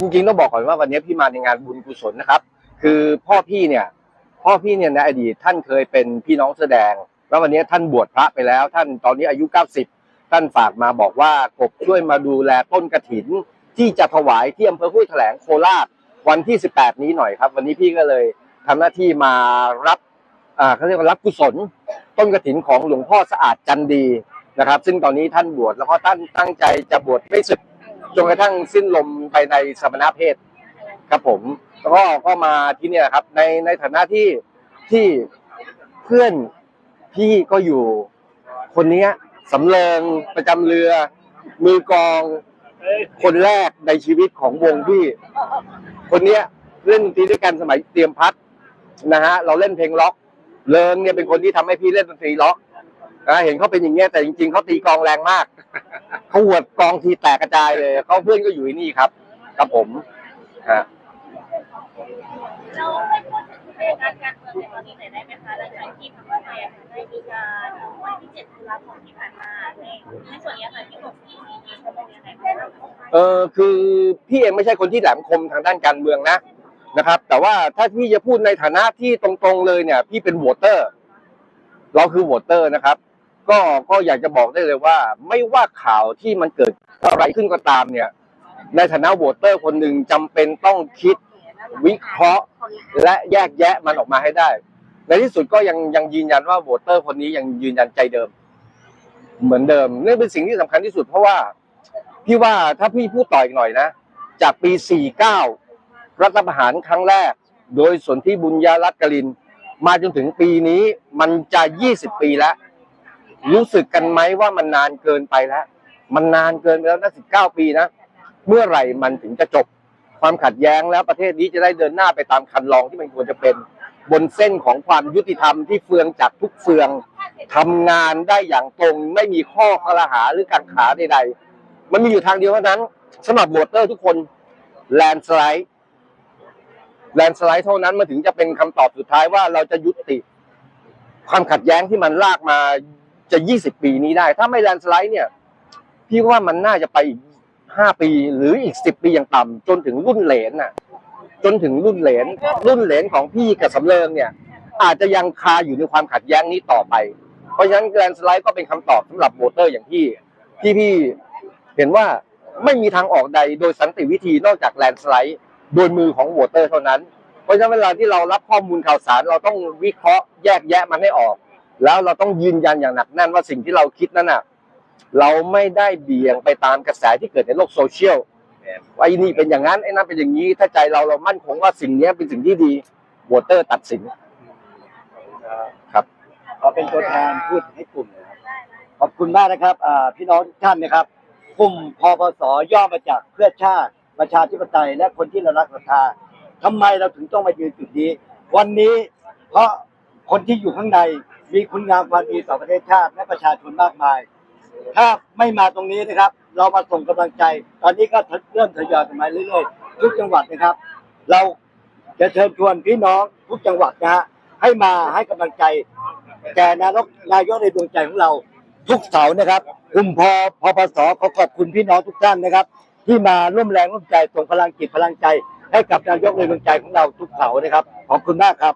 จริงๆต้องบอกก่อนว่าวันนี้พี่มาในงานบุญกุศลนะครับ คือพ่อพี่เนี่ย พ่อพี่เนี่ยในอดีตท่านเคยเป็นพี่น้องแสดง แล้ววันนี้ท่านบวชพระไปแล้ว ท่านตอนนี้อายุ 90 ท่านฝากมาบอกว่ากบช่วยมาดูแลต้นกระถิน ที่จะถวายที่อำเภอห้วยแถลงโคราชวันที่ 18 นี้หน่อยครับ วันนี้พี่ก็เลยทำหน้าที่มารับอ่าเขาเรียกว่ารับกุศล ต้นกระถินของหลวงพ่อสะอาดจันดีนะครับ ซึ่งตอนนี้ท่านบวชแล้วก็ท่านตั้งใจจะบวชไม่สึก จนกระทั่งสิ้นลมไปในสมณเพศครับผมแล้วก็ก็มาที่เนี่ยครับ ในในฐานะที่ที่เพื่อนพี่ก็อยู่ คนเนี้ยสำเริงประจำเรือ มือกลอง คนแรกในชีวิตของวงพี่ คนเนี้ยเล่นดนตรีด้วยกันสมัยเตรียมพัดนะฮะเราเล่นเพลงล็อก เลิงเนี่ยเป็นคนที่ทำให้พี่เล่นดนตรีล็อก นะเห็นเขาเป็นอย่างเงี้ยแต่จริงๆเขาตีกลองแรงมากเขาหวดกองทีแตกกระจายเลยเขาเพื่อนก็อยู่ที่นี่ครับครับผมฮะเราไม่พูดถึงสถานการณ์การเมืองในตอนนี้หน่อยได้ไหมคะหลังจากที่พรรคเพื่อไทยอะค่ะได้มีการวันที่7ตุลาคมที่ผ่านมาในในส่วนนี้ค่ะที่บอกที่มีมีข้อมูลยังไงบ้างคะเออคือพี่เองไม่ใช่คนที่แหลมคมทางด้านการเมืองนะนะครับ แต่ว่าถ้าพี่จะพูดในฐานะที่ตรงๆเลยเนี่ย พี่เป็นโหวตเตอร์ เราคือโหวตเตอร์นะครับ ก็ก็อยากจะบอกได้เลยว่า ไม่ว่าข่าวที่มันเกิดอะไรขึ้นก็ตามเนี่ย ในฐานะโหวตเตอร์คนหนึ่งจำเป็นต้องคิดวิเคราะห์และแยกแยะมันออกมาให้ได้ ในที่สุดก็ยังยังยืนยันว่าโหวตเตอร์คนนี้ยังยืนยันใจเดิม เหมือนเดิมนี่เป็นสิ่งที่สำคัญที่สุดเพราะว่าพี่ว่าถ้าพี่พูดต่ออีกหน่อยนะ จากปี 49 รัฐประหารครั้งแรก โดยสนธิบุญญารัตน์กลิน มาจนถึงปีนี้มันจะ 20 ปีแล้ว รู้สึกกันไหมว่ามันนานเกินไปแล้ว มันนานเกินไปแล้วนะ19ปีนะ เมื่อไหร่มันถึงจะจบ ความขัดแย้งแล้วประเทศนี้จะได้เดินหน้าไปตามคันลองที่มันควรจะเป็น บนเส้นของความยุติธรรมที่เฟืองจากทุกเฟืองทำงานได้อย่างตรงไม่มีข้อคลหาหรือกังขาใดๆ มันมีอยู่ทางเดียวเท่านั้นสำหรับโหวตเตอร์ทุกคนแลนสไลด์แลนสไลด์เท่านั้นมันถึงจะเป็นคำตอบสุดท้ายว่าเราจะยุติ ความขัดแย้งที่มันลากมา จะ 20 ปีนี้ได้ ถ้าไม่แลนสไลด์เนี่ย พี่ว่ามันน่าจะไปอีก 5 ปีหรืออีก 10 ปีอย่างต่ำจนถึงรุ่นเหลนน่ะ จนถึงรุ่นเหลน รุ่นเหลนของพี่กับสำเริงเนี่ย อาจจะยังคาอยู่ในความขัดแย้งนี้ต่อไป เพราะฉะนั้นแลนสไลด์ก็เป็นคำตอบสำหรับโหวเตอร์อย่างพี่ที่พี่เห็นว่าไม่มีทางออกใดโดยสันติวิธีนอกจากแลนสไลด์โดยมือของโหวเตอร์เท่านั้น เพราะฉะนั้นเวลาที่เรารับข้อมูลข่าวสารเราต้องวิเคราะห์แยกแยะมันให้ออก แล้วเราต้องยืนยันอย่างหนักแน่นว่าสิ่งที่เราคิดนั้นน่ะ เราไม่ได้เบี่ยงไปตามกระแสที่เกิดในโลกโซเชียลว่าไอ้นี่เป็นอย่างนั้นไอ้นั่นเป็นอย่างนี้ ถ้าใจเราเรามั่นคงว่าสิ่งนี้เป็นสิ่งที่ดีวตเตอร์ตัดสินครับขอเป็นตัวแทนพูดให้กลุ่มนะครับขอบคุณมากนะครับพี่น้องทุกท่านนะครับกลุ่มพปสย่อมาจากเพื่อชาติประชาธิปไตยและคนที่เรารักศรัทธาทำไมเราถึงต้องมายืนจุดนี้ วันนี้เพราะคนที่อยู่ข้างใน มีคุณงามความดีต่อประเทศชาติและประชาชนมากมาย ถ้าไม่มาตรงนี้นะครับ เรามาส่งกำลังใจ ตอนนี้ก็เริ่มทยอยกันมาเรื่อยๆทุกจังหวัดนะครับ เราจะเชิญชวนพี่น้องทุกจังหวัดนะฮะให้มาให้กำลังใจ แก่นายกนายกในดวงใจของเราทุกเสาร์นะครับกลุ่มพอพปสขอขอบคุณพี่น้องทุกท่านนะครับ ที่มาร่วมแรงร่วมใจส่งพลังจิตพลังใจ ให้กับนายกในดวงใจของเราทุกเสาร์นะครับขอบคุณมากครับ